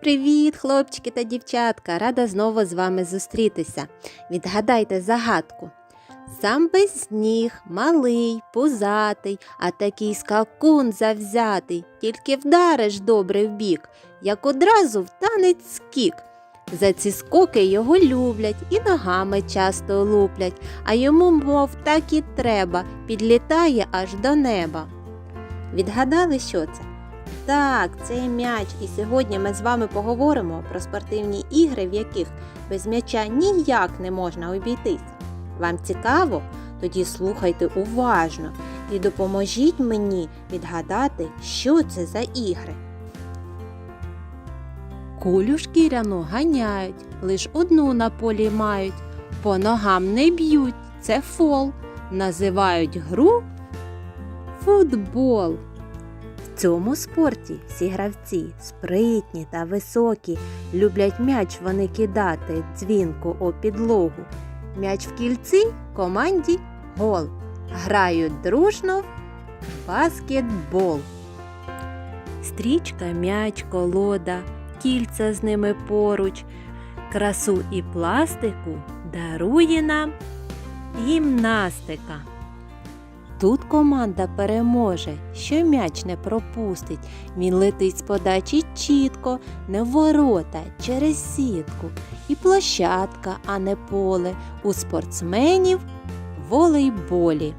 Привіт, хлопчики та дівчатка! Рада знову з вами зустрітися. Відгадайте загадку. Сам без ніг, малий, пузатий, а такий скакун завзятий, тільки вдариш добре в бік, як одразу в танець скік. За ці скоки його люблять і ногами часто луплять, а йому, мов так і треба, підлітає аж до неба. Відгадали, що це? Так, це м'яч, і сьогодні ми з вами поговоримо про спортивні ігри, в яких без м'яча ніяк не можна обійтись. Вам цікаво? Тоді слухайте уважно і допоможіть мені відгадати, що це за ігри. Кулю шкіряну ганяють, лиш одну на полі мають, по ногам не б'ють, це фол. Називають гру футбол. В цьому спорті всі гравці спритні та високі, люблять м'яч вони кидати дзвінку о підлогу. М'яч в кільці команді гол. Грають дружно в баскетбол. Стрічка, м'яч, колода, кільця з ними поруч, красу і пластику дарує нам гімнастика. Тут команда переможе, що м'яч не пропустить. Він летить з подачі чітко, не в ворота, через сітку. І площадка, а не поле. У спортсменів волейболі.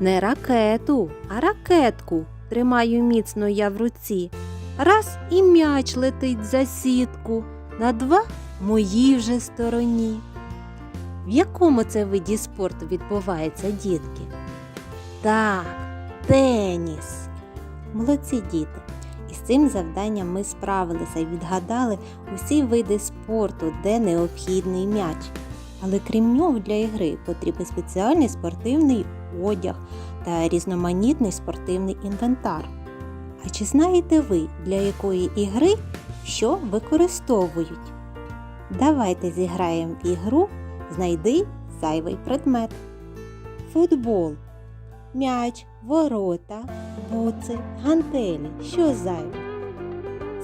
Не ракету, а ракетку тримаю міцно я в руці. Раз і м'яч летить за сітку, на два моїй вже стороні. В якому це виді спорту відбувається, дітки? Так, теніс. Молодці діти. І з цим завданням ми справилися і відгадали усі види спорту, де необхідний м'яч. Але крім нього для ігри потрібен спеціальний спортивний одяг та різноманітний спортивний інвентар. А чи знаєте ви, для якої ігри що використовують? Давайте зіграємо в ігру Знайди зайвий предмет. Футбол м'яч, ворота, буци, гантелі. Що зайве?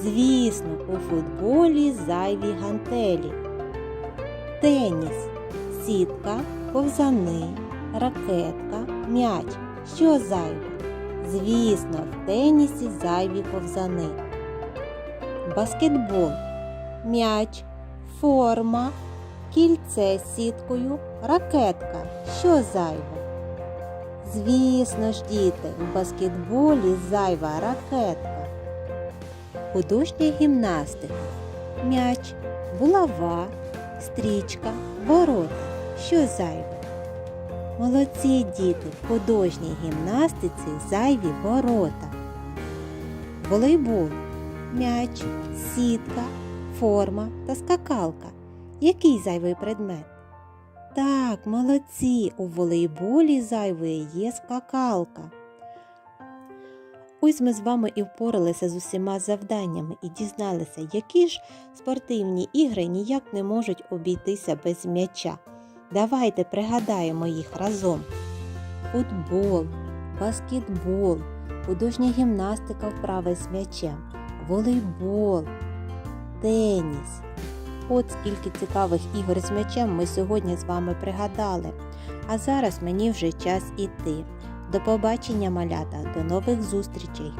Звісно, у футболі зайві гантелі. Теніс, сітка, ковзани, ракетка, м'яч. Що зайве? Звісно, в тенісі зайві ковзани. Баскетбол, м'яч, форма, кільце з сіткою, ракетка. Що зайве? Звісно ж, діти, у баскетболі зайва ракетка. Художня гімнастика. М'яч, булава, стрічка, ворота. Що зайве? Молодці діти, в художній гімнастиці зайві ворота. Волейбол. М'яч, сітка, форма та скакалка. Який зайвий предмет? Так, молодці, у волейболі зайвої є скакалка. Ось ми з вами і впоралися з усіма завданнями і дізналися, які ж спортивні ігри ніяк не можуть обійтися без м'яча. Давайте пригадаємо їх разом: футбол, баскетбол, художня гімнастика вправи з м'ячем, волейбол, теніс. От скільки цікавих ігор з м'ячем ми сьогодні з вами пригадали. А зараз мені вже час іти. До побачення, малята, до нових зустрічей!